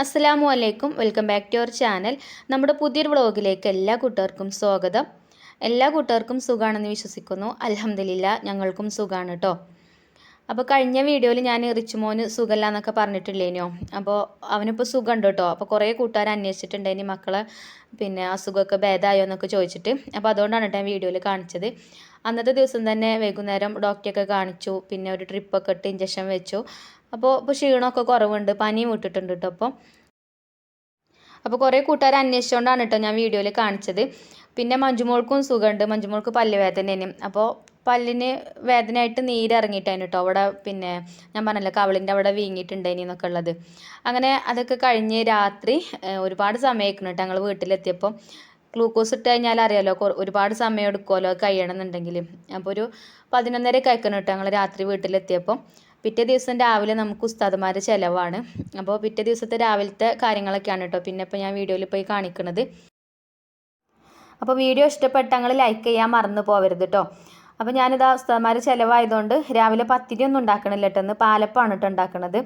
അസ്സലാമു അലൈക്കും. Welcome back to our channel. നമ്മുടെ പുതിയൊരു വ്ളോഗിലേക്ക് എല്ലാ കൂട്ടുകാർക്കും സ്വാഗതം. എല്ലാ കൂട്ടുകാർക്കും സുഖമാണെന്ന് വിശ്വസിക്കുന്നു. അലഹമില്ല ഞങ്ങൾക്കും സുഖമാണ് കേട്ടോ അപ്പോൾ കഴിഞ്ഞ വീഡിയോയിൽ ഞാൻ റിച്ചുമോന് സുഖമില്ല എന്നൊക്കെ പറഞ്ഞിട്ടില്ലേനോ? അപ്പോൾ അവനിപ്പോൾ സുഖമുണ്ട് കേട്ടോ അപ്പോൾ കുറേ കൂട്ടുകാർ അന്വേഷിച്ചിട്ടുണ്ടായിനി മക്കളെ പിന്നെ അസുഖമൊക്കെ ഭേദമായോ എന്നൊക്കെ ചോദിച്ചിട്ട്. അപ്പോൾ അതുകൊണ്ടാണ് ഞാൻ വീഡിയോയിൽ കാണിച്ചത്. അന്നത്തെ ദിവസം തന്നെ വൈകുന്നേരം ഡോക്ടറെയൊക്കെ കാണിച്ചു. പിന്നെ ഒരു ട്രിപ്പൊക്കെ ഇട്ട് ഇഞ്ചക്ഷൻ വെച്ചു. അപ്പോൾ ഇപ്പോൾ ക്ഷീണമൊക്കെ കുറവുണ്ട്. പനിയും വിട്ടിട്ടുണ്ട് കേട്ടോ അപ്പോൾ അപ്പോൾ കുറേ കൂട്ടുകാർ അന്വേഷിച്ചുകൊണ്ടാണ് കേട്ടോ ഞാൻ വീഡിയോയിൽ കാണിച്ചത്. പിന്നെ മഞ്ജുമോൾക്കും സുഖമുണ്ട് മഞ്ജുമോൾക്ക് പല്ല് വേദനയും അപ്പോൾ പല്ലിന് വേദനയായിട്ട് നീരിറങ്ങിയിട്ടായിരുന്നു കേട്ടോ അവിടെ പിന്നെ ഞാൻ പറഞ്ഞല്ലോ കവളിന്റെ അവിടെ വീങ്ങിയിട്ടുണ്ടായിനി എന്നൊക്കെ ഉള്ളത്. അങ്ങനെ അതൊക്കെ കഴിഞ്ഞ് രാത്രി ഒരുപാട് സമയമായിരിക്കണം കേട്ടോ ഞങ്ങൾ വീട്ടിലെത്തിയപ്പോൾ ഗ്ലൂക്കോസ് ഇട്ട് കഴിഞ്ഞാൽ അറിയാലോ ഒരുപാട് സമയം എടുക്കുമല്ലോ കഴിയണമെന്നുണ്ടെങ്കിൽ അപ്പോൾ ഒരു പതിനൊന്നര കഴിക്കണം കേട്ടോ ഞങ്ങൾ രാത്രി വീട്ടിലെത്തിയപ്പോൾ പിറ്റേ ദിവസം രാവിലെ നമുക്ക് ഉസ്താദ്മാരെ ചിലവാണ്. അപ്പോൾ പിറ്റേ ദിവസത്തെ രാവിലത്തെ കാര്യങ്ങളൊക്കെയാണ് കേട്ടോ പിന്നെ ഇപ്പോൾ ഞാൻ വീഡിയോയിൽ പോയി കാണിക്കുന്നത് അപ്പോൾ വീഡിയോ ഇഷ്ടപ്പെട്ടങ്ങൾ ലൈക്ക് ചെയ്യാൻ മറന്നു പോകരുത് കേട്ടോ അപ്പോൾ ഞാനിതാ ഉസ്താദ്മാരെ ചിലവായതുകൊണ്ട് രാവിലെ പത്തിരി ഒന്നും ഉണ്ടാക്കണില്ല കേട്ടോ ഇന്ന് പാലപ്പമാണ് കേട്ടോ ഉണ്ടാക്കണത്.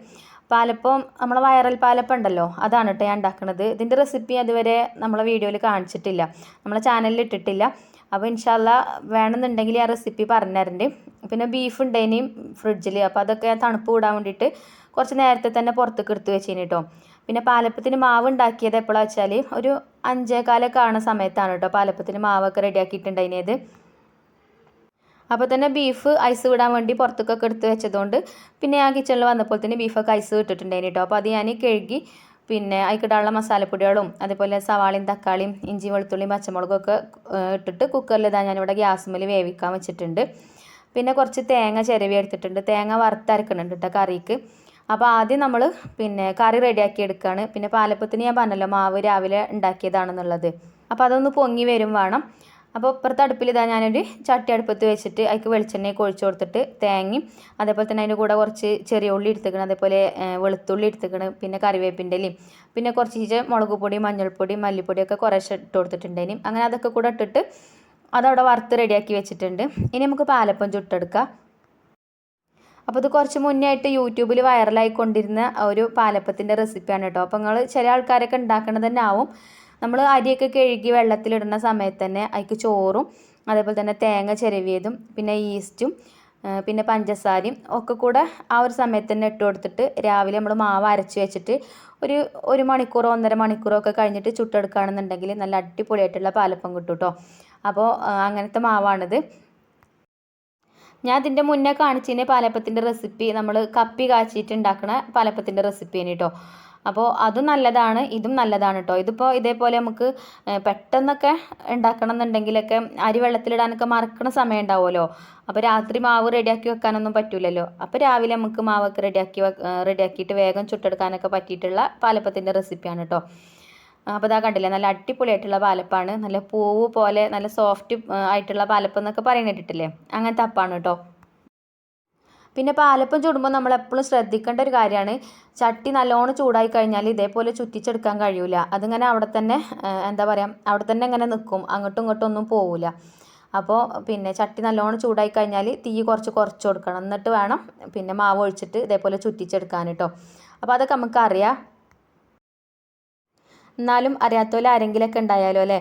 പാലപ്പം നമ്മളെ വൈറൽ പാലപ്പം ഉണ്ടല്ലോ അതാണ് കേട്ടോ ഞാൻ ഉണ്ടാക്കുന്നത് ഇതിന്റെ റെസിപ്പി അതുവരെ നമ്മളെ വീഡിയോയിൽ കാണിച്ചിട്ടില്ല. നമ്മളെ ചാനലിൽ ഇട്ടിട്ടില്ല. അപ്പോൾ ഇൻഷാല്ല വേണമെന്നുണ്ടെങ്കിൽ ആ റെസിപ്പി പറഞ്ഞുതരണ്ട്. പിന്നെ ബീഫ് ഉണ്ടേനി ഫ്രിഡ്ജിൽ അപ്പോൾ അതൊക്കെ തണുപ്പ് കൂടാൻ വേണ്ടിയിട്ട് കുറച്ച് നേരത്തെ തന്നെ പുറത്തേക്ക് എടുത്ത് വെച്ചേന് കേട്ടോ പിന്നെ പാലപ്പത്തിന് മാവ് ഉണ്ടാക്കിയത് എപ്പോഴാണെന്ന് വെച്ചാൽ ഒരു അഞ്ചേകാലൊക്കെ ആണ സമയത്താണ് കേട്ടോ പാലപ്പത്തിന് മാവൊക്കെ റെഡിയാക്കിയിട്ടുണ്ടായിരുന്നത് അപ്പോൾ തന്നെ ബീഫ് ഐസ് വിടാൻ വേണ്ടി പുറത്തേക്കൊക്കെ എടുത്ത് വെച്ചതുകൊണ്ട് പിന്നെ ആ കിച്ചണിൽ വന്നപ്പോൾ തന്നെ ബീഫൊക്കെ ഐസ് ഇട്ടിട്ടുണ്ടായിരുന്നു കേട്ടോ അപ്പോൾ അത് ഞാൻ കഴുകി പിന്നെ അതിക്കിടാനുള്ള മസാലപ്പൊടികളും അതുപോലെ സവാളയും തക്കാളിയും ഇഞ്ചി വെളുത്തുള്ളിയും പച്ചമുളകും ഒക്കെ ഇട്ടിട്ട് കുക്കറിൽ ഇതാ ഞാനിവിടെ ഗ്യാസുമ്മൽ വേവിക്കാൻ വെച്ചിട്ടുണ്ട്. പിന്നെ കുറച്ച് തേങ്ങ ചിരവി എടുത്തിട്ടുണ്ട്. തേങ്ങ വറുത്തരക്കുന്നുണ്ട് കേട്ടോ കറിക്ക്. അപ്പോൾ ആദ്യം നമ്മൾ പിന്നെ കറി റെഡിയാക്കി എടുക്കുകയാണ് പിന്നെ പാലപ്പത്തിന് ഞാൻ പറഞ്ഞല്ലോ മാവ് രാവിലെ ഉണ്ടാക്കിയതാണെന്നുള്ളത്. അപ്പോൾ അതൊന്ന് പൊങ്ങി വരും വേണം. അപ്പോൾ ഇപ്പുറത്തെ അടുപ്പിൽ ഇതാ ഞാനൊരു ചട്ടി അടുപ്പത്ത് വെച്ചിട്ട് അതിക്ക് വെളിച്ചെണ്ണയൊക്കെ ഒഴിച്ചു കൊടുത്തിട്ട് തേങ്ങയും അതേപോലെ തന്നെ അതിന്റെ കൂടെ കുറച്ച് ചെറിയ ഉള്ളി എടുത്തേക്കണം അതേപോലെ വെളുത്തുള്ളി എടുത്തേക്കണം പിന്നെ കറിവേപ്പിന്റെ ഇലയും പിന്നെ കുറച്ച് മുളക് പൊടി മഞ്ഞൾപ്പൊടി മല്ലിപ്പൊടിയൊക്കെ കുറേശ്ശെ ഇട്ട് കൊടുത്തിട്ടുണ്ടേനും അങ്ങനെ അതൊക്കെ കൂടെ ഇട്ടിട്ട് അതവിടെ വറുത്ത് റെഡിയാക്കി വെച്ചിട്ടുണ്ട്. ഇനി നമുക്ക് പാലപ്പം ചുട്ടെടുക്കാം. അപ്പോൾ ഇത് കുറച്ച് മുന്നേ ആയിട്ട് യൂട്യൂബിൽ വൈറലായിക്കൊണ്ടിരുന്ന ഒരു പാലപ്പത്തിന്റെ റെസിപ്പിയാണ് കേട്ടോ. അപ്പോൾ നിങ്ങൾ ചില ആൾക്കാരൊക്കെ ഉണ്ടാക്കുന്നത് തന്നെ ആവും. നമ്മൾ അരിയൊക്കെ കഴുകി വെള്ളത്തിലിടുന്ന സമയത്ത് തന്നെ അതിക്ക് ചോറും അതേപോലെ തന്നെ തേങ്ങ ചിരവിയതും പിന്നെ ഈസ്റ്റും പിന്നെ പഞ്ചസാരയും ഒക്കെ കൂടെ ആ ഒരു സമയത്ത് തന്നെ ഇട്ട് കൊടുത്തിട്ട് രാവിലെ നമ്മൾ മാവ് അരച്ച് വെച്ചിട്ട് ഒരു ഒരു മണിക്കൂറോ ഒന്നര മണിക്കൂറോ ഒക്കെ കഴിഞ്ഞിട്ട് ചുട്ടെടുക്കുകയാണെന്നുണ്ടെങ്കിൽ നല്ല അടിപൊളിയായിട്ടുള്ള പാലപ്പം കിട്ടും കേട്ടോ അപ്പോൾ അങ്ങനത്തെ മാവാണിത്. ഞാൻ ഇതിന്റെ മുന്നേ കാണിച്ചതിന് പാലപ്പത്തിന്റെ റെസിപ്പി നമ്മൾ കപ്പി കാച്ചിട്ട് ഉണ്ടാക്കുന്ന പാലപ്പത്തിന്റെ റെസിപ്പി തന്നെ കേട്ടോ അപ്പോൾ അതും നല്ലതാണ് ഇതും നല്ലതാണ് കേട്ടോ ഇതിപ്പോൾ ഇതേപോലെ നമുക്ക് പെട്ടെന്നൊക്കെ ഉണ്ടാക്കണം എന്നുണ്ടെങ്കിലൊക്കെ അരി വെള്ളത്തിലിടാനൊക്കെ മറക്കണ സമയം ഉണ്ടാവുമല്ലോ അപ്പോൾ രാത്രി മാവ് റെഡിയാക്കി വെക്കാനൊന്നും പറ്റൂലല്ലോ. അപ്പോൾ രാവിലെ നമുക്ക് മാവൊക്കെ റെഡിയാക്കി റെഡിയാക്കിയിട്ട് വേഗം ചുട്ടെടുക്കാനൊക്കെ പറ്റിയിട്ടുള്ള പാലപ്പത്തിന്റെ റെസിപ്പിയാണ് കേട്ടോ അപ്പോൾ ഇതാ കണ്ടില്ലേ നല്ല അടിപൊളിയായിട്ടുള്ള പാലപ്പാണ്. നല്ല പൂവ് പോലെ നല്ല സോഫ്റ്റ് ആയിട്ടുള്ള പാലപ്പം എന്നൊക്കെ പറയുന്ന കേട്ടിട്ടില്ലേ? അങ്ങനത്തെ അപ്പാണ് കേട്ടോ പിന്നെ പാലപ്പം ചുടുമ്പോൾ നമ്മൾ എപ്പോഴും ശ്രദ്ധിക്കേണ്ട ഒരു കാര്യമാണ്. ചട്ടി നല്ലോണം ചൂടായി കഴിഞ്ഞാൽ ഇതേപോലെ ചുറ്റിച്ചെടുക്കാൻ കഴിയില്ല അതിങ്ങനെ അവിടെ തന്നെ എന്താ പറയുക അവിടെ തന്നെ ഇങ്ങനെ നിൽക്കും അങ്ങോട്ടും ഇങ്ങോട്ടും ഒന്നും പോവില്ല അപ്പോൾ പിന്നെ ചട്ടി നല്ലോണം ചൂടായി കഴിഞ്ഞാൽ തീ കുറച്ച് കുറച്ച് കൊടുക്കണം. എന്നിട്ട് വേണം പിന്നെ മാവ് ഒഴിച്ചിട്ട് ഇതേപോലെ ചുറ്റിച്ചെടുക്കാൻ കേട്ടോ. അപ്പോൾ അതൊക്കെ നമുക്കറിയാം. എന്നാലും അറിയാത്തപോലെ ആരെങ്കിലുമൊക്കെ ഉണ്ടായാലോ അല്ലേ?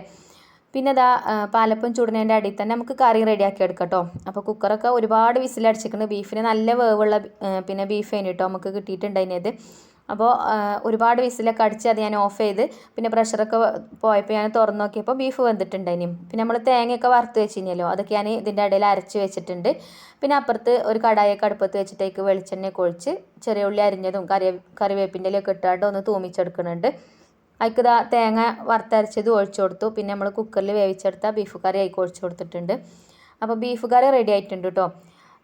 പിന്നെ ഇതാ പാലപ്പം ചുടുന്നതിന്റെ അടിയിൽ തന്നെ നമുക്ക് കറി റെഡിയാക്കി എടുക്കാം കേട്ടോ അപ്പോൾ കുക്കറൊക്കെ ഒരുപാട് വിസിലടിച്ചിട്ടുണ്ട്. ബീഫിന് നല്ല വേവുള്ള പിന്നെ ബീഫ് അതിന് കേട്ടോ നമുക്ക് കിട്ടിയിട്ടുണ്ടായിരുന്നത്. അപ്പോൾ ഒരുപാട് വിസിലൊക്കെ അടിച്ച് അത് ഞാൻ ഓഫ് ചെയ്ത് പിന്നെ പ്രഷറൊക്കെ പോയപ്പോൾ ഞാൻ തുറന്നു നോക്കിയപ്പോൾ ബീഫ് വെന്തിട്ടുണ്ടായിനും പിന്നെ നമ്മൾ തേങ്ങയൊക്കെ വറുത്ത് വെച്ചിരുന്നല്ലോ അതൊക്കെ ഞാൻ ഇതിന്റെ ഇടയിൽ അരച്ച് വെച്ചിട്ടുണ്ട്. പിന്നെ അപ്പുറത്ത് ഒരു കടായൊക്കെ അടുപ്പത്ത് വെച്ചിട്ടേക്ക് വെളിച്ചെണ്ണയൊക്കെ ഒഴിച്ച് ചെറിയ ഉള്ളി അരിഞ്ഞതും കറി കറിവേപ്പിന്റെ ഇലയൊക്കെ ഇട്ടാണ്ട് ഒന്ന് തൂമിച്ചെടുക്കുന്നുണ്ട്. അതിക്ക് ദാ തേങ്ങ വറുത്തരച്ചത് ഒഴിച്ചു കൊടുത്തു. പിന്നെ നമ്മൾ കുക്കറിൽ വേവിച്ചെടുത്ത ബീഫ് കറി അതിക്ക് ഒഴിച്ചു കൊടുത്തിട്ടുണ്ട്. അപ്പോൾ ബീഫ് കറി റെഡി ആയിട്ടുണ്ട് കേട്ടോ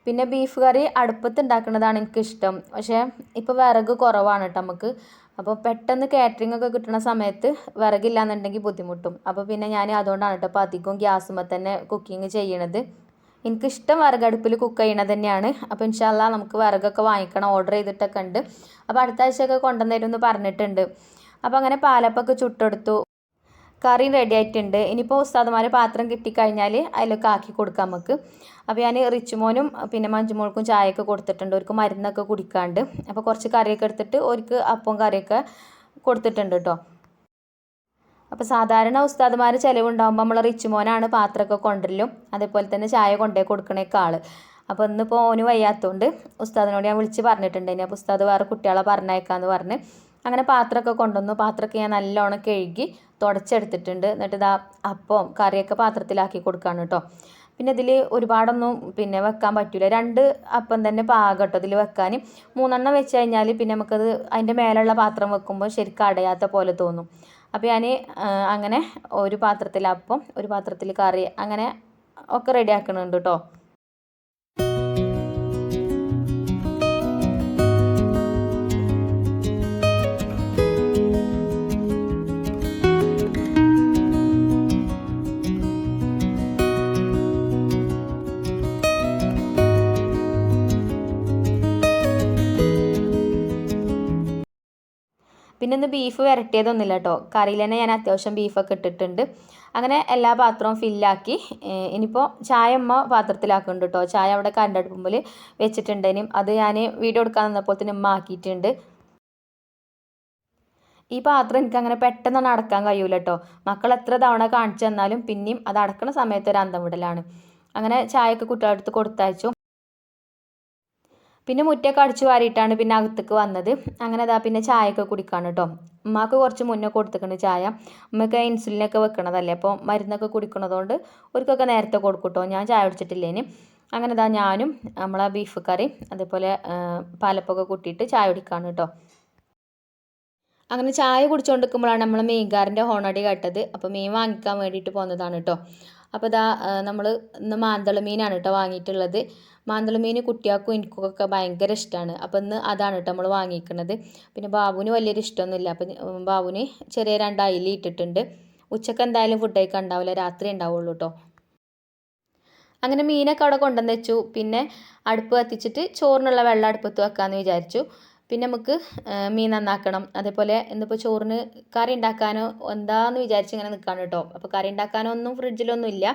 പിന്നെ ബീഫ് കറി അടുപ്പത്ത് ഉണ്ടാക്കുന്നതാണ് എനിക്കിഷ്ടം. പക്ഷേ ഇപ്പോൾ വിറക് കുറവാണ് കേട്ടോ നമുക്ക് അപ്പോൾ പെട്ടെന്ന് കാറ്ററിംഗ് ഒക്കെ കിട്ടുന്ന സമയത്ത് വിറകില്ലാന്നുണ്ടെങ്കിൽ ബുദ്ധിമുട്ടും. അപ്പോൾ പിന്നെ ഞാൻ അതുകൊണ്ടാണ് കേട്ടോ അപ്പോൾ അധികം ഗ്യാസുമ്പോൾ തന്നെ കുക്കിംഗ് ചെയ്യണത്. എനിക്കിഷ്ടം വിറകടുപ്പിൽ കുക്ക് ചെയ്യണത് തന്നെയാണ്. അപ്പോൾ ഇൻഷാല്ല നമുക്ക് വിറകൊക്കെ വാങ്ങിക്കണം ഓർഡർ ചെയ്തിട്ടൊക്കെ ഉണ്ട് അപ്പോൾ അടുത്ത ആഴ്ചയൊക്കെ കൊണ്ടുവന്നേരുമെന്ന് പറഞ്ഞിട്ടുണ്ട്. അപ്പോൾ അങ്ങനെ പാലപ്പൊക്കെ ചുട്ടെടുത്തു. കറി റെഡി ആയിട്ടുണ്ട്. ഇനിയിപ്പോൾ ഉസ്താദുമാരെ പാത്രം കിട്ടിക്കഴിഞ്ഞാൽ അതിലൊക്കെ ആക്കി കൊടുക്കാം നമുക്ക്. അപ്പോൾ ഞാൻ റിച്ചുമോനും പിന്നെ മഞ്ജുമോൾക്കും ചായയൊക്കെ കൊടുത്തിട്ടുണ്ട്. അവർക്ക് മരുന്നൊക്കെ കുടിക്കാണ്ട്. അപ്പോൾ കുറച്ച് കറിയൊക്കെ എടുത്തിട്ട് അവർക്ക് അപ്പവും കറിയൊക്കെ കൊടുത്തിട്ടുണ്ട് കേട്ടോ അപ്പോൾ സാധാരണ ഉസ്താദുമാർ ചിലവുണ്ടാകുമ്പോൾ നമ്മൾ റിച്ച് മോനാണ് പാത്രമൊക്കെ കൊണ്ടുവരലും അതേപോലെ തന്നെ ചായ കൊണ്ടേ കൊടുക്കണേക്ക ആൾ അപ്പോൾ ഇന്നിപ്പോൾ ഓന് വയ്യാത്തതുകൊണ്ട് ഉസ്താദിനോട് ഞാൻ വിളിച്ച് പറഞ്ഞിട്ടുണ്ടായിരുന്നു അപ്പോൾ ഉസ്താദ് വേറെ കുട്ടികളെ പറഞ്ഞേക്കാന്ന് പറഞ്ഞ്. അങ്ങനെ പാത്രമൊക്കെ കൊണ്ടുവന്നു. പാത്രമൊക്കെ ഞാൻ നല്ലോണം കഴുകി തുടച്ചെടുത്തിട്ടുണ്ട്. എന്നിട്ട് ഇതാ അപ്പം കറിയൊക്കെ പാത്രത്തിലാക്കി കൊടുക്കുകയാണ് കേട്ടോ. പിന്നെ ഇതിൽ ഒരുപാടൊന്നും പിന്നെ വെക്കാൻ പറ്റില്ല രണ്ട് അപ്പം തന്നെ പാകം കേട്ടോ ഇതിൽ വെക്കാൻ. മൂന്നെണ്ണം വെച്ച് കഴിഞ്ഞാൽ പിന്നെ നമുക്കത് അതിന്റെ മേലുള്ള പാത്രം വെക്കുമ്പോൾ ശരിക്കും അടയാത്ത പോലെ തോന്നും. അപ്പോൾ ഞാൻ അങ്ങനെ ഒരു പാത്രത്തിൽ അപ്പം ഒരു പാത്രത്തിൽ കറി അങ്ങനെ ഒക്കെ റെഡി ആക്കണുണ്ട് കേട്ടോ. പിന്നെ ഇന്ന് ബീഫ് വരട്ടിയതൊന്നുമില്ല കേട്ടോ കറിയിൽ തന്നെ ഞാൻ അത്യാവശ്യം ബീഫൊക്കെ ഇട്ടിട്ടുണ്ട്. അങ്ങനെ എല്ലാ പാത്രവും ഫില്ലാക്കി ഇനിയിപ്പോൾ ചായ അമ്മ പാത്രത്തിലാക്കുന്നുണ്ട് കേട്ടോ ചായ അവിടെ കറണ്ട് വെച്ചിട്ടുണ്ട്. വെച്ചിട്ടുണ്ടേനും അത് ഞാൻ വീഡിയോ എടുക്കാൻ നിന്നപ്പോൾ തന്നെ ഉമ്മ ആക്കിയിട്ടുണ്ട്. ഈ പാത്രം എനിക്ക് അങ്ങനെ പെട്ടെന്ന് അടക്കാൻ കഴിയൂല കേട്ടോ മക്കൾ എത്ര തവണ കാണിച്ചു തന്നാലും പിന്നെയും അത് അടക്കുന്ന സമയത്ത് ഒരു അന്തം വിടലാണ്. അങ്ങനെ ചായയൊക്കെ കുട്ടികളടുത്ത് കൊടുത്തയച്ചു. പിന്നെ മുറ്റൊക്കെ അടിച്ചു വാരിയിട്ടാണ് പിന്നെ അകത്തേക്ക് വന്നത്. അങ്ങനെ അതാ പിന്നെ ചായയൊക്കെ കുടിക്കാണ് കേട്ടോ ഉമ്മാക്ക് കുറച്ച് മുന്നേ കൊടുത്തിട്ടുണ്ട് ചായ. ഉമ്മക്ക് ഇൻസുലിനൊക്കെ വെക്കണതല്ലേ. അപ്പോൾ മരുന്നൊക്കെ കുടിക്കണതുകൊണ്ട് ഒരുക്കൊക്കെ നേരത്തെ കൊടുക്കും കേട്ടോ ഞാൻ ചായ കുടിച്ചിട്ടില്ലേന്. അങ്ങനെ ഇതാ ഞാനും നമ്മളെ ബീഫ് കറി അതേപോലെ പാലപ്പൊക്കെ കൂട്ടിയിട്ട് ചായ കുടിക്കാണ് കേട്ടോ അങ്ങനെ ചായ കുടിച്ചുകൊണ്ടിരിക്കുമ്പോഴാണ് നമ്മൾ മീൻകാരന്റെ ഹോണടി കേട്ടത്. അപ്പോൾ മീൻ വാങ്ങിക്കാൻ വേണ്ടിയിട്ട് പോകുന്നതാണ് കേട്ടോ അപ്പോൾ ഇതാ നമ്മൾ ഇന്ന് മാന്തള മീനാണ് കേട്ടോ വാങ്ങിയിട്ടുള്ളത്. മാന്തളമീൻ കുട്ടികൾക്കും എനിക്കൊക്കെ ഭയങ്കര ഇഷ്ടമാണ് അപ്പോൾ ഇന്ന് അതാണ് കേട്ടോ നമ്മൾ വാങ്ങിക്കുന്നത് പിന്നെ ബാബുവിന് വലിയൊരു ഇഷ്ടമൊന്നുമില്ല. അപ്പോൾ ബാബുവിന് ചെറിയ രണ്ട് അയില ഇട്ടിട്ടുണ്ട്. ഉച്ചയ്ക്ക് എന്തായാലും ഫുഡ് കഴിക്കാൻ ഉണ്ടാവില്ല. രാത്രി ഉണ്ടാവുള്ളൂ കേട്ടോ അങ്ങനെ മീനൊക്കെ അവിടെ കൊണ്ടുവന്ന് വെച്ചു. പിന്നെ അടുപ്പ് കത്തിച്ചിട്ട് ചോറിനുള്ള വെള്ളം അടുപ്പത്ത് വെക്കാമെന്ന് വിചാരിച്ചു. പിന്നെ നമുക്ക് മീൻ നന്നാക്കണം. അതേപോലെ ഇന്നിപ്പോൾ ചോറിന് കറി ഉണ്ടാക്കാനോ എന്താന്ന് വിചാരിച്ച് ഇങ്ങനെ നിൽക്കുകയാണ് കേട്ടോ അപ്പോൾ കറി ഉണ്ടാക്കാനോ ഒന്നും ഫ്രിഡ്ജിലൊന്നും ഇല്ല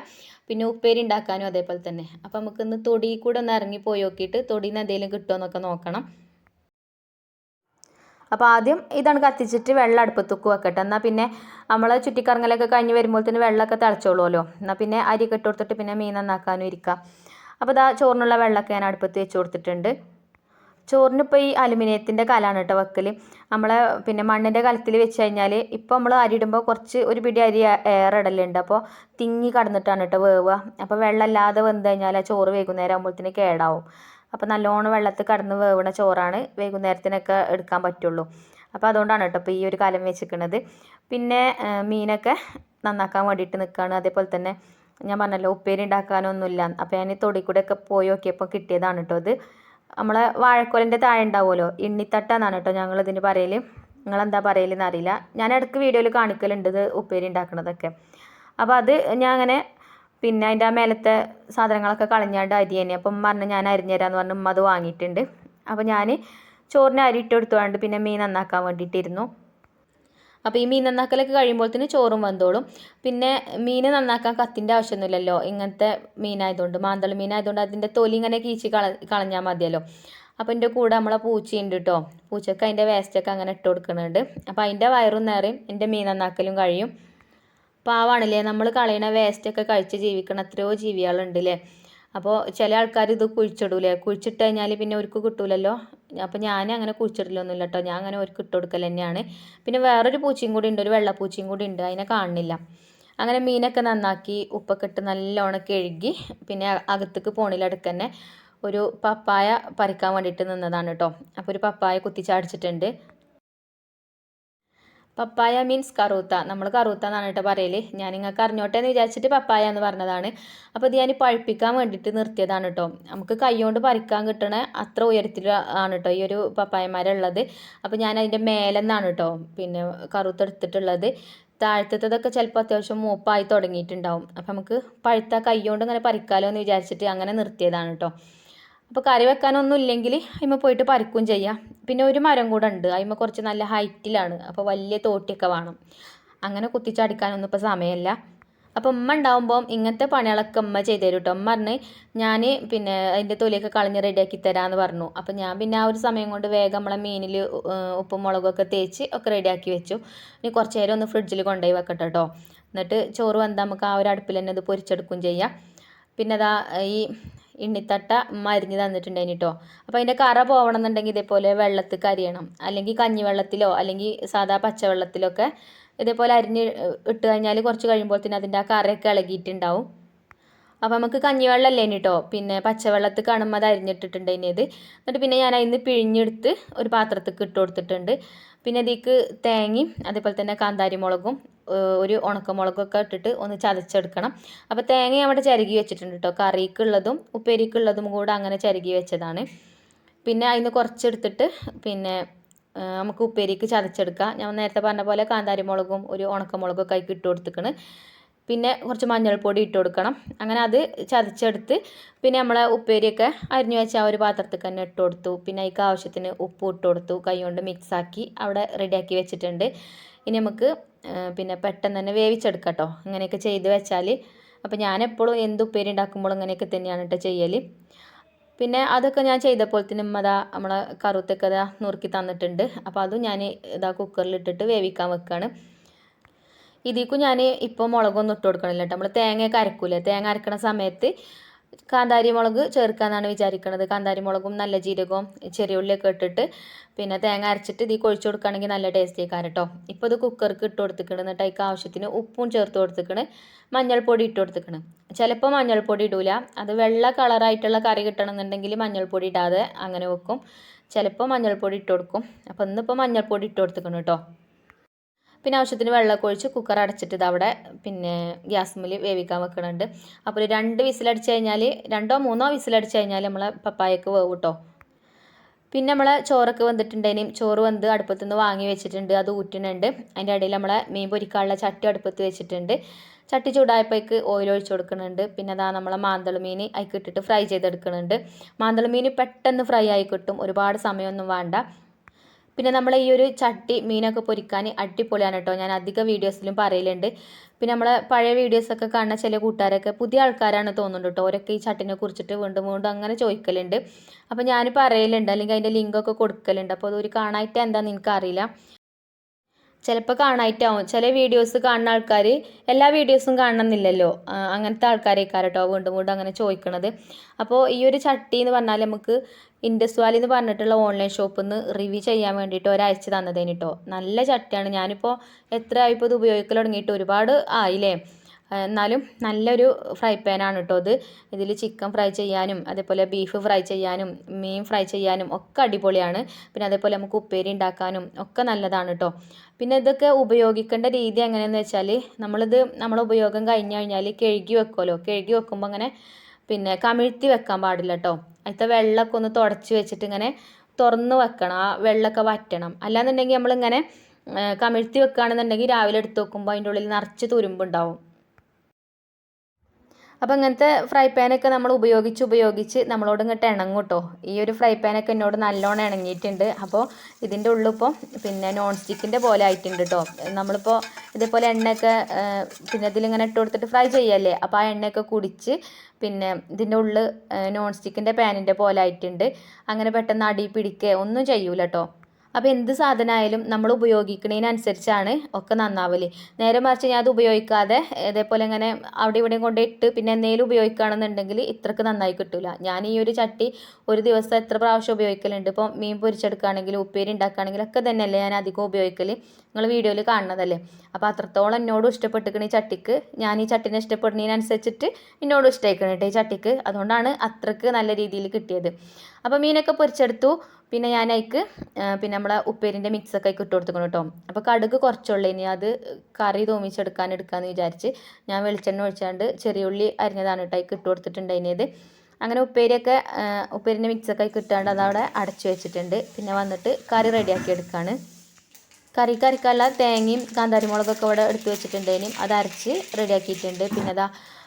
പിന്നെ ഉപ്പേരി ഉണ്ടാക്കാനും അതേപോലെ തന്നെ. അപ്പോൾ നമുക്ക് ഇന്ന് തൊടി കൂടെ ഒന്ന് ഇറങ്ങി പോയി നോക്കിയിട്ട് തൊടിയിൽ നിന്ന് എന്തെങ്കിലും കിട്ടുമോ എന്നൊക്കെ നോക്കണം. അപ്പോൾ ആദ്യം ഇതാണ് കത്തിച്ചിട്ട് വെള്ളം അടുപ്പത്തേക്ക് വെക്കട്ടെ. എന്നാൽ പിന്നെ നമ്മൾ ചുറ്റിക്കറങ്ങലൊക്കെ കഴിഞ്ഞ് വരുമ്പോൾ തന്നെ വെള്ളമൊക്കെ തിളച്ചോളുമല്ലോ. എന്നാൽ പിന്നെ അരി കെട്ടുകൊടുത്തിട്ട് പിന്നെ മീൻ നന്നാക്കാനും ഇരിക്കാം. അപ്പോൾ ഇതാ ചോറിനുള്ള വെള്ളമൊക്കെ ഞാൻ അടുപ്പത്ത് വെച്ച് കൊടുത്തിട്ടുണ്ട്. ചോറിനിപ്പോൾ ഈ അലുമിനിയത്തിന്റെ കലാണ് കേട്ടോ വെക്കൽ നമ്മൾ പിന്നെ മണ്ണിന്റെ കലത്തിൽ വെച്ച് കഴിഞ്ഞാൽ ഇപ്പോൾ നമ്മൾ അരി ഇടുമ്പോൾ കുറച്ച് ഒരു പിടി അരി ഏറെ ഇടലുണ്ട് അപ്പോൾ തിങ്ങി കടന്നിട്ടാണ് കേട്ടോ വേവുക. അപ്പോൾ വെള്ളമില്ലാതെ വെന്ത് കഴിഞ്ഞാൽ ആ ചോറ് വൈകുന്നേരം ആകുമ്പോഴത്തേന് കേടാവും. അപ്പോൾ നല്ലോണം വെള്ളത്തിൽ കടന്ന് വേവണ ചോറാണ് വൈകുന്നേരത്തിനൊക്കെ എടുക്കാൻ പറ്റുള്ളൂ. അപ്പോൾ അതുകൊണ്ടാണ് കേട്ടോ ഇപ്പോൾ ഈ ഒരു കലം വെച്ചിരിക്കുന്നത് പിന്നെ മീനൊക്കെ നന്നാക്കാൻ വേണ്ടിയിട്ട് നിൽക്കുകയാണ് അതേപോലെ തന്നെ ഞാൻ പറഞ്ഞല്ലോ ഉപ്പേരി ഉണ്ടാക്കാനൊന്നുമില്ല അപ്പോൾ ഞാൻ തൊടി കൂടെയൊക്കെ പോയി നോക്കിയപ്പോൾ കിട്ടിയതാണ് കേട്ടോ ഇത്. നമ്മളെ വാഴക്കോലിന്റെ താഴെ ഉണ്ടാവുമല്ലോ. ഇണ്ണിത്തട്ട എന്നാണ് കേട്ടോ ഞങ്ങൾ ഇതിന് പറയൽ നിങ്ങളെന്താ പറയലെന്ന് അറിയില്ല. ഞാൻ ഇടയ്ക്ക് വീഡിയോയിൽ കാണിക്കലുണ്ട് ഇത് ഉപ്പേരി ഉണ്ടാക്കണതൊക്കെ. അപ്പോൾ അത് ഞാൻ അങ്ങനെ പിന്നെ അതിന്റെ ആ മേലത്തെ സാധനങ്ങളൊക്കെ കളഞ്ഞാണ്ട് അരി തന്നെ. അപ്പം പറഞ്ഞ് ഞാൻ അരിഞ്ഞുതരാമെന്ന് പറഞ്ഞ് ഉമ്മ അത് വാങ്ങിയിട്ടുണ്ട്. അപ്പോൾ ഞാൻ ചോറിന് അരി ഇട്ട് കൊടുത്തുകൊണ്ട് പിന്നെ മീൻ നന്നാക്കാൻ വേണ്ടിയിട്ടിരുന്നു. അപ്പോൾ ഈ മീൻ നന്നാക്കലൊക്കെ കഴിയുമ്പോഴത്തേന് ചോറും വന്നോളും പിന്നെ മീൻ നന്നാക്കാൻ കത്തിന്റെ ആവശ്യമൊന്നുമില്ലല്ലോ. ഇങ്ങനത്തെ മീനായതുകൊണ്ട് മാന്തള മീനായതുകൊണ്ട് അതിന്റെ തൊലി ഇങ്ങനെ കീച്ചി കള കളഞ്ഞാൽ മതിയല്ലോ. അപ്പോൾ എന്റെ കൂടെ നമ്മളെ പൂച്ചയുണ്ട് കേട്ടോ പൂച്ചക്ക് അതിന്റെ വേസ്റ്റൊക്കെ അങ്ങനെ ഇട്ട് കൊടുക്കുന്നുണ്ട്. അപ്പോൾ അതിന്റെ വയറും നേരെയും എന്റെ മീൻ നന്നാക്കലും കഴിയും. പാവാണല്ലേ? നമ്മൾ കളയണ വേസ്റ്റൊക്കെ കഴിച്ച് ജീവിക്കണ എത്രയോ ജീവികളുണ്ട് അല്ലേ അപ്പോൾ ചില ആൾക്കാർ ഇത് കുഴിച്ചിടൂലേ? കുഴിച്ചിട്ട് കഴിഞ്ഞാൽ പിന്നെ അവർക്ക് കിട്ടൂലല്ലോ? അപ്പോൾ ഞാൻ അങ്ങനെ കുഴിച്ചിടലൊന്നുമില്ല കേട്ടോ ഞാൻ അങ്ങനെ ഒരുക്കി ഇട്ട് കൊടുക്കൽ തന്നെയാണ് പിന്നെ വേറൊരു പൂച്ചയും കൂടി ഉണ്ട്. ഒരു വെള്ളപ്പൂച്ചയും കൂടി ഉണ്ട്. അതിനെ കാണുന്നില്ല. അങ്ങനെ മീനൊക്കെ നന്നാക്കി ഉപ്പൊക്കെ ഇട്ട് നല്ലോണം കഴുകി പിന്നെ അകത്തേക്ക് പോണിലടുക്ക് അടുക്കന്നെ. ഒരു പപ്പായ പറിക്കാൻ വേണ്ടിയിട്ട് നിന്നതാണ് കേട്ടോ. അപ്പോൾ ഒരു പപ്പായ കുത്തിച്ചാടിച്ചിട്ടുണ്ട്. പപ്പായ മീൻസ് കറൂത്ത. നമ്മൾ കറൂത്ത എന്നാണ് കേട്ടോ പറയൽ ഞാൻ നിങ്ങൾക്ക് അറിഞ്ഞോട്ടെ എന്ന് വിചാരിച്ചിട്ട് പപ്പായ എന്ന് പറഞ്ഞതാണ്. അപ്പോൾ ഇത് ഞാൻ പഴുപ്പിക്കാൻ വേണ്ടിയിട്ട് നിർത്തിയതാണ് കേട്ടോ. നമുക്ക് കൈകൊണ്ട് പറിക്കാൻ കിട്ടണ അത്ര ഉയരത്തിൽ ആണ് കേട്ടോ ഈ ഒരു പപ്പായമാരുള്ളത് അപ്പോൾ ഞാൻ അതിന്റെ മേലെന്നാണ് കേട്ടോ പിന്നെ കറുത്തെടുത്തിട്ടുള്ളത്. താഴത്തതൊക്കെ ചിലപ്പോൾ അത്യാവശ്യം മൂപ്പായി തുടങ്ങിയിട്ടുണ്ടാവും. അപ്പോൾ നമുക്ക് പഴുത്ത കൈകൊണ്ട് ഇങ്ങനെ പറിക്കാലോ എന്ന് വിചാരിച്ചിട്ട് അങ്ങനെ നിർത്തിയതാണ് കേട്ടോ. അപ്പോൾ കറി വെക്കാനൊന്നും ഇല്ലെങ്കിൽ അതിമ പോയിട്ട് പരക്കും ചെയ്യാം. പിന്നെ ഒരു മരം കൂടെ ഉണ്ട്. അതിമ കുറച്ച് നല്ല ഹൈറ്റിലാണ്. അപ്പോൾ വലിയ തോട്ടിയൊക്കെ വേണം. അങ്ങനെ കുത്തിച്ചടിക്കാനൊന്നും ഇപ്പോൾ സമയമല്ല. അപ്പോൾ ഉമ്മ ഉണ്ടാകുമ്പോൾ ഇങ്ങനത്തെ പണികളൊക്കെ ഉമ്മ ചെയ്തു തരും കേട്ടോ ഉമ്മ പറഞ്ഞ് ഞാൻ പിന്നെ അതിന്റെ തൊലിയൊക്കെ കളഞ്ഞ് റെഡിയാക്കി തരാമെന്ന് പറഞ്ഞു. അപ്പോൾ ഞാൻ പിന്നെ ആ ഒരു സമയം കൊണ്ട് വേഗം നമ്മളെ മീനിൽ ഉപ്പും മുളകൊക്കെ തേച്ച് ഒക്കെ റെഡിയാക്കി വെച്ചു. ഇനി കുറച്ച് നേരം ഒന്ന് ഫ്രിഡ്ജിൽ കൊണ്ടുപോയി വെക്കട്ടെ കേട്ടോ എന്നിട്ട് ചോറ് വന്നാൽ നമുക്ക് ആ ഒരു അടുപ്പിൽ തന്നെ ഇത് പൊരിച്ചെടുക്കും ചെയ്യാം. പിന്നെ അതാ ഈ ഇണ്ണിത്തട്ട ഉമ്മ അരിഞ്ഞ് തന്നിട്ടുണ്ടായിന് കേട്ടോ അപ്പോൾ അതിന്റെ കറ പോകണം എന്നുണ്ടെങ്കിൽ ഇതേപോലെ വെള്ളത്തിൽ കരിയണം. അല്ലെങ്കിൽ കഞ്ഞിവെള്ളത്തിലോ അല്ലെങ്കിൽ സാധാ പച്ചവെള്ളത്തിലൊക്കെ ഇതേപോലെ അരിഞ്ഞ് ഇട്ട് കഴിഞ്ഞാൽ കുറച്ച് കഴിയുമ്പോൾ തന്നെ അതിന്റെ ആ കറയൊക്കെ ഇളകിയിട്ടുണ്ടാവും. അപ്പോൾ നമുക്ക് കഞ്ഞിവെള്ളമല്ലേ കേട്ടോ പിന്നെ പച്ചവെള്ളത്തിൽ കാണുമ്പോൾ അത് അരിഞ്ഞിട്ടിട്ടുണ്ട് ഇത് എന്നിട്ട് പിന്നെ ഞാൻ അതിന് പിഴിഞ്ഞെടുത്ത് ഒരു പാത്രത്തിൽ ഇട്ട് കൊടുത്തിട്ടുണ്ട്. പിന്നെ ഇതിക്ക് തേങ്ങയും അതേപോലെ തന്നെ കാന്താരി മുളകും ഒരു ഉണക്കമുളകൊക്കെ ഇട്ടിട്ട് ഒന്ന് ചതച്ചെടുക്കണം. അപ്പോൾ തേങ്ങ അവിടെ ചരുകി വെച്ചിട്ടുണ്ട് കേട്ടോ കറിക്കുള്ളതും ഉപ്പേരിക്കുള്ളതും കൂടെ അങ്ങനെ ചരുകി വെച്ചതാണ്. പിന്നെ അതിന് കുറച്ചെടുത്തിട്ട് പിന്നെ നമുക്ക് ഉപ്പേരിക്ക് ചതച്ചെടുക്കാം. ഞാൻ നേരത്തെ പറഞ്ഞ പോലെ കാന്താരിമുളകും ഒരു ഉണക്കമുളകൊക്കെ അതിൽ ഇട്ട് കൊടുത്തിക്കണ്. പിന്നെ കുറച്ച് മഞ്ഞൾപ്പൊടി ഇട്ട് കൊടുക്കണം. അങ്ങനെ അത് ചതച്ചെടുത്ത് പിന്നെ നമ്മളെ ഉപ്പേരിയൊക്കെ അരിഞ്ഞു വെച്ച ആ ഒരു പാത്രത്തിൽ തന്നെ ഇട്ട് കൊടുത്തു. പിന്നെ അതിക്ക് ആവശ്യത്തിന് ഉപ്പ് ഇട്ട് കൊടുത്തു. കൈ കൊണ്ട് മിക്സാക്കി അവിടെ റെഡിയാക്കി വെച്ചിട്ടുണ്ട്. ഇനി നമുക്ക് പിന്നെ പെട്ടെന്ന് തന്നെ വേവിച്ചെടുക്കാം കേട്ടോ ഇങ്ങനെയൊക്കെ ചെയ്ത് വെച്ചാൽ അപ്പോൾ ഞാൻ എപ്പോഴും എന്ത് ഉപ്പേരി ഉണ്ടാക്കുമ്പോഴും ഇങ്ങനെയൊക്കെ തന്നെയാണ് കേട്ടോ ചെയ്യൽ പിന്നെ അതൊക്കെ ഞാൻ ചെയ്തപ്പോൾ തന്നെ അതാ നമ്മളെ കറുത്തൊക്കെ അതാ നുറുക്കി തന്നിട്ടുണ്ട്. അപ്പോൾ അതും ഞാൻ ഇതാ കുക്കറിലിട്ടിട്ട് വേവിക്കാൻ വെക്കുകയാണ് ഇതിക്കും ഞാൻ ഇപ്പോൾ മുളകൊന്നും ഇട്ട് കൊടുക്കണില്ല കേട്ടോ നമ്മൾ തേങ്ങയൊക്കെ അരക്കൂലേ? തേങ്ങ അരക്കണ സമയത്ത് കാന്താരി മുളക് ചേർക്കാമെന്നാണ് വിചാരിക്കുന്നത് കാന്താരി മുളകും നല്ല ജീരകവും ചെറിയ ഉള്ളിയൊക്കെ ഇട്ടിട്ട് പിന്നെ തേങ്ങ അരച്ചിട്ട് ഇതിൽ കൊഴിച്ചു കൊടുക്കുകയാണെങ്കിൽ നല്ല ടേസ്റ്റ് ആയിക്കാരം കേട്ടോ ഇപ്പോൾ ഇത് കുക്കർക്ക് ഇട്ട് കൊടുത്തിക്കണം. എന്നിട്ട് അതിക്ക് ആവശ്യത്തിന് ഉപ്പും ചേർത്ത് കൊടുത്തിക്കണ്. മഞ്ഞൾപ്പൊടി ഇട്ട് കൊടുത്തിക്കണ്. ചിലപ്പോൾ മഞ്ഞൾപ്പൊടി ഇടൂല. അത് വെള്ള കളറായിട്ടുള്ള കറി കിട്ടണമെന്നുണ്ടെങ്കിൽ മഞ്ഞൾപ്പൊടി ഇടാതെ അങ്ങനെ വെക്കും. ചിലപ്പോൾ മഞ്ഞൾപ്പൊടി ഇട്ട് കൊടുക്കും. അപ്പോൾ ഇന്നിപ്പോൾ മഞ്ഞൾപ്പൊടി ഇട്ട് കൊടുത്തിക്കണം കേട്ടോ പിന്നെ ആവശ്യത്തിന് വെള്ളമൊക്കെ ഒഴിച്ച് കുക്കർ അടച്ചിട്ട് ഇത് അവിടെ പിന്നെ ഗ്യാസ്മിൽ വേവിക്കാൻ വെക്കുന്നുണ്ട് അപ്പോൾ ഒരു രണ്ട് വിസിലടിച്ച് കഴിഞ്ഞാൽ രണ്ടോ മൂന്നോ വിസിലടിച്ച് കഴിഞ്ഞാൽ നമ്മളെ പപ്പായക്ക് വേവ് കേട്ടോ. പിന്നെ നമ്മളെ ചോറൊക്കെ വന്നിട്ടുണ്ടെങ്കിലും ചോറ് വന്ന് അടുപ്പത്തു നിന്ന് വാങ്ങി വെച്ചിട്ടുണ്ട്. അത് ഊറ്റുന്നുണ്ട്. അതിന്റെ ഇടയിൽ നമ്മളെ മീൻ പൊരിക്കാനുള്ള ചട്ടി അടുപ്പത്ത് വെച്ചിട്ടുണ്ട്. ചട്ടി ചൂടായപ്പോഴേക്ക് ഓയിൽ ഒഴിച്ചു കൊടുക്കുന്നുണ്ട്. പിന്നെ അതാ നമ്മളെ മാന്തള മീൻ അതിൽ ഫ്രൈ ചെയ്തെടുക്കുന്നുണ്ട്. മാന്തള മീൻ പെട്ടെന്ന് ഫ്രൈ ആയി കിട്ടും. ഒരുപാട് സമയമൊന്നും വേണ്ട. പിന്നെ നമ്മൾ ഈ ഒരു ചട്ടി മീനൊക്കെ പൊരിക്കാൻ അടിപൊളിയാണ് കേട്ടോ. ഞാൻ അധിക വീഡിയോസിലും പറയലുണ്ട്. പിന്നെ നമ്മളെ പഴയ വീഡിയോസൊക്കെ കാണുന്ന ചില കൂട്ടുകാരൊക്കെ പുതിയ ആൾക്കാരാണ് തോന്നുന്നുണ്ട് കേട്ടോ. അവരൊക്കെ ഈ ചട്ടിനെ കുറിച്ചിട്ട് വീണ്ടും വീണ്ടും അങ്ങനെ ചോദിക്കലുണ്ട്. അപ്പോൾ ഞാൻ പറയലുണ്ട് അല്ലെങ്കിൽ അതിന്റെ ലിങ്കൊക്കെ കൊടുക്കലുണ്ട്. അപ്പോൾ അതൊരു കാണായിട്ട് എന്താണെന്ന് എനിക്കറിയില്ല. ചിലപ്പോൾ കാണായിട്ടാവും. ചില വീഡിയോസ് കാണുന്ന ആൾക്കാർ എല്ലാ വീഡിയോസും കാണണമെന്നില്ലല്ലോ. അങ്ങനത്തെ ആൾക്കാരേക്കാരം കേട്ടോ വീണ്ടും വീണ്ടും അങ്ങനെ ചോദിക്കണത്. അപ്പോൾ ഈ ഒരു ചട്ടി എന്ന് പറഞ്ഞാൽ നമുക്ക് ഇൻഡസ് വാലി എന്ന് പറഞ്ഞിട്ടുള്ള ഓൺലൈൻ ഷോപ്പിൽ നിന്ന് റിവ്യൂ ചെയ്യാൻ വേണ്ടിയിട്ട് ഒരാഴ്ച തന്നതേന് കേട്ടോ നല്ല ചട്ടിയാണ്. ഞാനിപ്പോൾ എത്ര ആയിപ്പോൾ ഇത് ഉപയോഗിക്കൽ തുടങ്ങിയിട്ട് ഒരുപാട് ആയില്ലേ? എന്നാലും നല്ലൊരു ഫ്രൈ പാനാണ് കേട്ടോ അത്. ഇതിൽ ചിക്കൻ ഫ്രൈ ചെയ്യാനും അതേപോലെ ബീഫ് ഫ്രൈ ചെയ്യാനും മീൻ ഫ്രൈ ചെയ്യാനും ഒക്കെ അടിപൊളിയാണ്. പിന്നെ അതേപോലെ നമുക്ക് ഉപ്പേരി ഉണ്ടാക്കാനും ഒക്കെ നല്ലതാണ് കേട്ടോ പിന്നെ ഇതൊക്കെ ഉപയോഗിക്കേണ്ട രീതി എങ്ങനെയാണെന്ന് വെച്ചാൽ നമ്മളിത് നമ്മളെ ഉപയോഗം കഴിഞ്ഞു കഴിഞ്ഞാൽ കഴുകി വെക്കുമല്ലോ കഴുകി വെക്കുമ്പോൾ അങ്ങനെ പിന്നെ കമിഴ്ത്തി വെക്കാൻ പാടില്ല കേട്ടോ അതിലത്തെ വെള്ളമൊക്കെ ഒന്ന് തുടച്ച് വെച്ചിട്ട് ഇങ്ങനെ തുറന്ന് വെക്കണം. ആ വെള്ളമൊക്കെ വറ്റണം. അല്ലാന്നുണ്ടെങ്കിൽ നമ്മളിങ്ങനെ കമിഴ്ത്തി വെക്കുകയാണെന്നുണ്ടെങ്കിൽ രാവിലെ എടുത്ത് വെക്കുമ്പോൾ അതിന്റെ ഉള്ളിൽ നിറച്ച് തുരുമ്പുണ്ടാവും. അപ്പോൾ അങ്ങനത്തെ ഫ്രൈ പാനൊക്കെ നമ്മൾ ഉപയോഗിച്ച് ഉപയോഗിച്ച് നമ്മളോട് ഇങ്ങോട്ട് ഇണങ്ങും കേട്ടോ ഈ ഒരു ഫ്രൈ പാനൊക്കെ എന്നോട് നല്ലോണം ഇണങ്ങിയിട്ടുണ്ട്. അപ്പോൾ ഇതിന്റെ ഉള്ളിപ്പോൾ പിന്നെ നോൺ സ്റ്റിക്കിന്റെ പോലെ ആയിട്ടുണ്ട് കേട്ടോ നമ്മളിപ്പോൾ ഇതേപോലെ എണ്ണയൊക്കെ പിന്നെ ഇതിലിങ്ങനെ ഇട്ട് കൊടുത്തിട്ട് ഫ്രൈ ചെയ്യല്ലേ? അപ്പോൾ ആ എണ്ണയൊക്കെ കുടിച്ച് പിന്നെ ഇതിന്റെ ഉള്ളിൽ നോൺ സ്റ്റിക്കിന്റെ പാനിന്റെ പോലെ ആയിട്ടുണ്ട്. അങ്ങനെ പെട്ടെന്ന് അടി പിടിക്കുക ഒന്നും ചെയ്യൂല കേട്ടോ അപ്പോൾ എന്ത് സാധനമായാലും നമ്മൾ ഉപയോഗിക്കുന്നതിനനുസരിച്ചാണ് ഒക്കെ നന്നാവൽ. നേരെ മറിച്ച് ഞാൻ അത് ഉപയോഗിക്കാതെ ഇതേപോലെ ഇങ്ങനെ അവിടെ ഇവിടെയും കൊണ്ട് ഇട്ട് പിന്നെ എന്തെങ്കിലും ഉപയോഗിക്കുകയാണെന്നുണ്ടെങ്കിൽ ഇത്രക്ക് നന്നായി കിട്ടില്ല ഞാൻ ഈ ഒരു ചട്ടി ഒരു ദിവസം എത്ര പ്രാവശ്യം ഉപയോഗിക്കലുണ്ട്? ഇപ്പോൾ മീൻ പൊരിച്ചെടുക്കുകയാണെങ്കിലും ഉപ്പേരി ഉണ്ടാക്കുകയാണെങ്കിലും ഒക്കെ തന്നെയല്ലേ ഞാൻ അധികം ഉപയോഗിക്കൽ നിങ്ങൾ വീഡിയോയിൽ കാണുന്നതല്ലേ? അപ്പോൾ അത്രത്തോളം എന്നോട് ഇഷ്ടപ്പെട്ടിരിക്കണ ഈ ചട്ടിക്ക് ഞാൻ ഈ ചട്ടിനെ ഇഷ്ടപ്പെടുന്നതിനനുസരിച്ചിട്ട് എന്നോടും ഇഷ്ടമായിക്കണം കേട്ടോ ഈ ചട്ടിക്ക്. അതുകൊണ്ടാണ് അത്രയ്ക്ക് നല്ല രീതിയിൽ കിട്ടിയത്. അപ്പോൾ മീനൊക്കെ പൊരിച്ചെടുത്തു. പിന്നെ ഞാൻ അതിക്ക് പിന്നെ നമ്മളെ ഉപ്പേരിന്റെ മിക്സൊക്കെ അതിക്ക് ഇട്ട് കൊടുത്തിക്കണം കേട്ടോ. അപ്പോൾ കടുക് കുറച്ചുള്ളൂ. ഇനി അത് കറി തോമിച്ചെടുക്കാൻ എടുക്കാമെന്ന് വിചാരിച്ച് ഞാൻ വെളിച്ചെണ്ണ ഒഴിച്ചാണ്ട് ചെറിയ ഉള്ളി അരിഞ്ഞതാണ് കേട്ടോ അതിക്ക് ഇട്ട് കൊടുത്തിട്ടുണ്ട് അതിനേത് അങ്ങനെ ഉപ്പേരിയൊക്കെ ഉപ്പേരിന്റെ മിക്സൊക്കെ അതിക്ക് ഇട്ടാണ്ട് അതവിടെ അടച്ചു വെച്ചിട്ടുണ്ട്. പിന്നെ വന്നിട്ട് കറി റെഡിയാക്കി എടുക്കുകയാണ് കറി കറിക്കല്ല തേങ്ങയും കാന്താരിമുളകൊക്കെ ഇവിടെ എടുത്ത് വെച്ചിട്ടുണ്ടേനും അത് അരച്ച് റെഡിയാക്കിയിട്ടുണ്ട്. പിന്നെ അതാ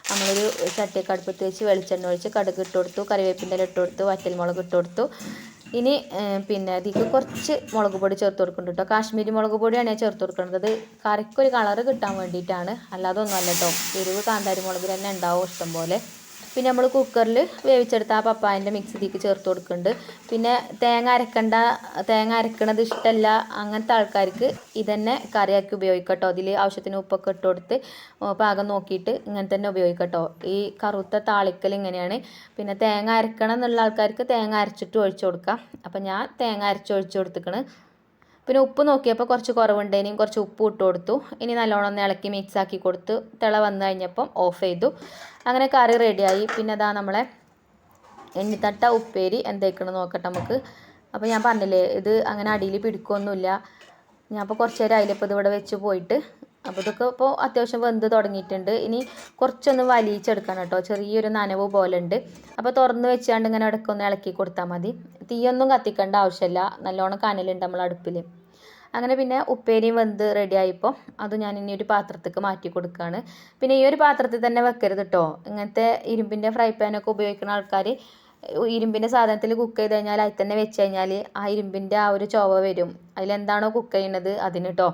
നമ്മളൊരു ചട്ടിയൊക്കെ അടുപ്പത്ത് വെച്ച് വെളിച്ചെണ്ണ ഒഴിച്ച് കടുക് ഇട്ട് കൊടുത്തു കറിവേപ്പിന്റെ ഇട്ട് കൊടുത്തു വറ്റൽമുളക് ഇട്ട് കൊടുത്തു. ഇനി പിന്നെ ഇതിക്ക് കുറച്ച് മുളക് പൊടി ചേർത്ത് കൊടുക്കുന്നുണ്ട് കേട്ടോ കാശ്മീരി മുളക് പൊടിയാണ് ഞാൻ ചേർത്ത് കൊടുക്കുന്നത്. കറിക്കൊരു കളറ് കിട്ടാൻ വേണ്ടിയിട്ടാണ്. അല്ലാതെ ഒന്നുമല്ല കേട്ടോ എരിവ് കാന്താരി മുളകിൽ തന്നെ ഉണ്ടാവും ഇഷ്ടം പോലെ പിന്നെ നമ്മൾ കുക്കറിൽ വേവിച്ചെടുത്ത ആ പപ്പായന്റെ മിക്സ് ഇതിക്ക് ചേർത്ത് കൊടുക്കുന്നുണ്ട് പിന്നെ തേങ്ങ അരക്കണ്ട തേങ്ങ അരക്കണത് ഇഷ്ടമല്ല അങ്ങനത്തെ ആൾക്കാർക്ക് ഇതന്നെ കറിയാക്കി ഉപയോഗിക്കട്ടോ. കേട്ടോ അതിൽ ആവശ്യത്തിന് ഉപ്പൊക്കെ ഇട്ട് കൊടുത്ത് പാകം നോക്കിയിട്ട് ഇങ്ങനെ തന്നെ ഉപയോഗിക്കട്ടോ. ഈ കറുത്ത താളിക്കൽ ഇങ്ങനെയാണ്. പിന്നെ തേങ്ങ അരക്കണം എന്നുള്ള ആൾക്കാർക്ക് തേങ്ങ അരച്ചിട്ട് ഒഴിച്ചു കൊടുക്കാം. അപ്പം ഞാൻ തേങ്ങ അരച്ച് ഒഴിച്ചു കൊടുത്തിക്കണ്. പിന്നെ ഉപ്പ് നോക്കിയപ്പോൾ കുറച്ച് കുറവുണ്ടേനും കുറച്ച് ഉപ്പ് ഇട്ട് കൊടുത്തു. ഇനി നല്ലോണം ഒന്ന് ഇളക്കി മിക്സ് ആക്കി കൊടുത്ത് തിള വന്നു കഴിഞ്ഞപ്പം ഓഫ് ചെയ്തു. അങ്ങനെ കറി റെഡിയായി പിന്നെ അതാ നമ്മളെ എണ്ണിത്തട്ട ഉപ്പേരി എന്തേക്കണം നോക്കട്ടെ നമുക്ക്. അപ്പോൾ ഞാൻ പറഞ്ഞില്ലേ ഇത് അങ്ങനെ അടിയിൽ പിടിക്കുകയൊന്നുമില്ല ഞാൻ ഇപ്പോൾ കുറച്ച് നേരം അതിലിപ്പോൾ ഇത് ഇവിടെ വെച്ച് പോയിട്ട് അപ്പോൾ ഇതൊക്കെ ഇപ്പോൾ അത്യാവശ്യം വെന്ത് തുടങ്ങിയിട്ടുണ്ട്. ഇനി കുറച്ചൊന്ന് വലിയിച്ചെടുക്കണം കേട്ടോ. ചെറിയൊരു നനവ് പോലെ ഉണ്ട് അപ്പോൾ തുറന്ന് വെച്ചാണ്ട് ഇങ്ങനെ ഇടയ്ക്കൊന്ന് ഇളക്കി കൊടുത്താൽ മതി. തീയൊന്നും കത്തിക്കേണ്ട ആവശ്യമില്ല. നല്ലോണം കനലുണ്ട് നമ്മൾ അടുപ്പിൽ അങ്ങനെ പിന്നെ ഉപ്പേരിയും വെന്ത് റെഡിയായപ്പോൾ അത് ഞാൻ ഇനി ഒരു പാത്രത്തേക്ക് മാറ്റി കൊടുക്കുകയാണ് പിന്നെ ഈ ഒരു പാത്രത്തിൽ തന്നെ വെക്കരുത് കേട്ടോ ഇങ്ങനത്തെ ഇരുമ്പിന്റെ ഫ്രൈ പാനൊക്കെ ഉപയോഗിക്കുന്ന ആൾക്കാർ ഇരുമ്പിന്റെ സാധനത്തിൽ കുക്ക് ചെയ്ത് കഴിഞ്ഞാൽ അതിൽ തന്നെ വെച്ച് കഴിഞ്ഞാൽ ആ ഇരുമ്പിന്റെ ആ ഒരു ചൊവ വരും. അതിലെന്താണോ കുക്ക് ചെയ്യുന്നത് അതിന് കേട്ടോ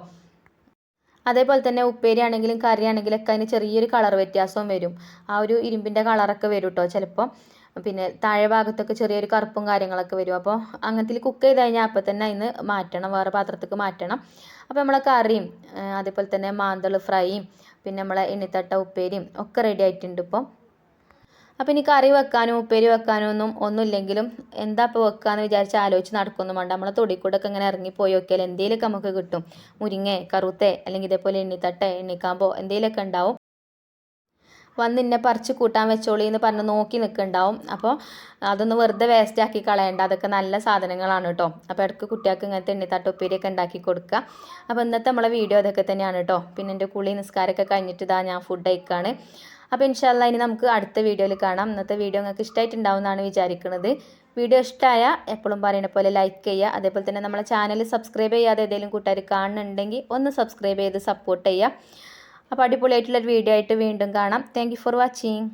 അതേപോലെ തന്നെ ഉപ്പേരി ആണെങ്കിലും കറി ആണെങ്കിലും ഒക്കെ അതിന് ചെറിയൊരു കളർ വ്യത്യാസവും വരും. ആ ഒരു ഇരുമ്പിന്റെ കളറൊക്കെ വരും കേട്ടോ ചിലപ്പോൾ പിന്നെ താഴെ ഭാഗത്തൊക്കെ ചെറിയൊരു കറുപ്പും കാര്യങ്ങളൊക്കെ വരും. അപ്പോൾ അങ്ങനത്തിൽ കുക്ക് ചെയ്ത് കഴിഞ്ഞാൽ അപ്പോൾ തന്നെ അതിന് മാറ്റണം വേറെ പാത്രത്തേക്ക് മാറ്റണം. അപ്പോൾ നമ്മളെ കറിയും അതേപോലെ തന്നെ മാന്തൾ ഫ്രൈയും പിന്നെ നമ്മളെ എണ്ണിത്തട്ട ഉപ്പേരിയും ഒക്കെ റെഡി ആയിട്ടുണ്ട് ഇപ്പോൾ അപ്പോൾ ഇനി കറി വെക്കാനോ ഉപ്പേരി വെക്കാനോ ഒന്നും ഒന്നുമില്ലെങ്കിലും എന്താ ഇപ്പോൾ വെക്കാന്ന് വിചാരിച്ച് ആലോചിച്ച് നടക്കൊന്നും വേണ്ട. നമ്മളെ തൊടിക്കൂടൊക്കെ ഇങ്ങനെ ഇറങ്ങിപ്പോയി നോക്കിയാൽ എന്തെങ്കിലുമൊക്കെ നമുക്ക് കിട്ടും. മുരിങ്ങ കറുത്തേ അല്ലെങ്കിൽ ഇതേപോലെ എണ്ണിത്തട്ട എണ്ണിക്കാമ്പോ എന്തെങ്കിലുമൊക്കെ ഉണ്ടാവും. വന്ന് ഇന്നെ പറിച്ച് കൂട്ടാൻ വെച്ചോളി എന്ന് പറഞ്ഞ് നോക്കി നിൽക്കുന്നുണ്ടാവും അപ്പോൾ അതൊന്ന് വെറുതെ വേസ്റ്റ് ആക്കി കളയണ്ട. അതൊക്കെ നല്ല സാധനങ്ങളാണ് കേട്ടോ അപ്പോൾ ഇടയ്ക്ക് കുട്ടികൾക്ക് ഇങ്ങനത്തെ എണ്ണിത്തട്ട ഉപ്പേരിയൊക്കെ ഉണ്ടാക്കി കൊടുക്കുക. അപ്പോൾ ഇന്നത്തെ നമ്മളെ വീഡിയോ അതൊക്കെ തന്നെയാണ് കേട്ടോ പിന്നെ എന്റെ കുളി നിസ്കാരമൊക്കെ കഴിഞ്ഞിട്ട് ഇതാ ഞാൻ ഫുഡ് കഴിക്കുകയാണ് അപ്പോൾ ഇൻഷാല്ല ഇനി നമുക്ക് അടുത്ത വീഡിയോയിൽ കാണാം. ഇന്നത്തെ വീഡിയോ നിങ്ങൾക്ക് ഇഷ്ടമായിട്ടുണ്ടാവും എന്നാണ് വിചാരിക്കുന്നത് വീഡിയോ ഇഷ്ടമായ എപ്പോഴും പറയുന്ന പോലെ ലൈക്ക് ചെയ്യുക. അതേപോലെ തന്നെ നമ്മളെ ചാനൽ സബ്സ്ക്രൈബ് ചെയ്യാതെ ഏതെങ്കിലും കൂട്ടുകാർ കാണുന്നുണ്ടെങ്കിൽ ഒന്ന് സബ്സ്ക്രൈബ് ചെയ്ത് സപ്പോർട്ട് ചെയ്യുക. അപ്പോൾ അടിപൊളിയായിട്ടുള്ളൊരു വീഡിയോ ആയിട്ട് വീണ്ടും കാണാം. Thank for watching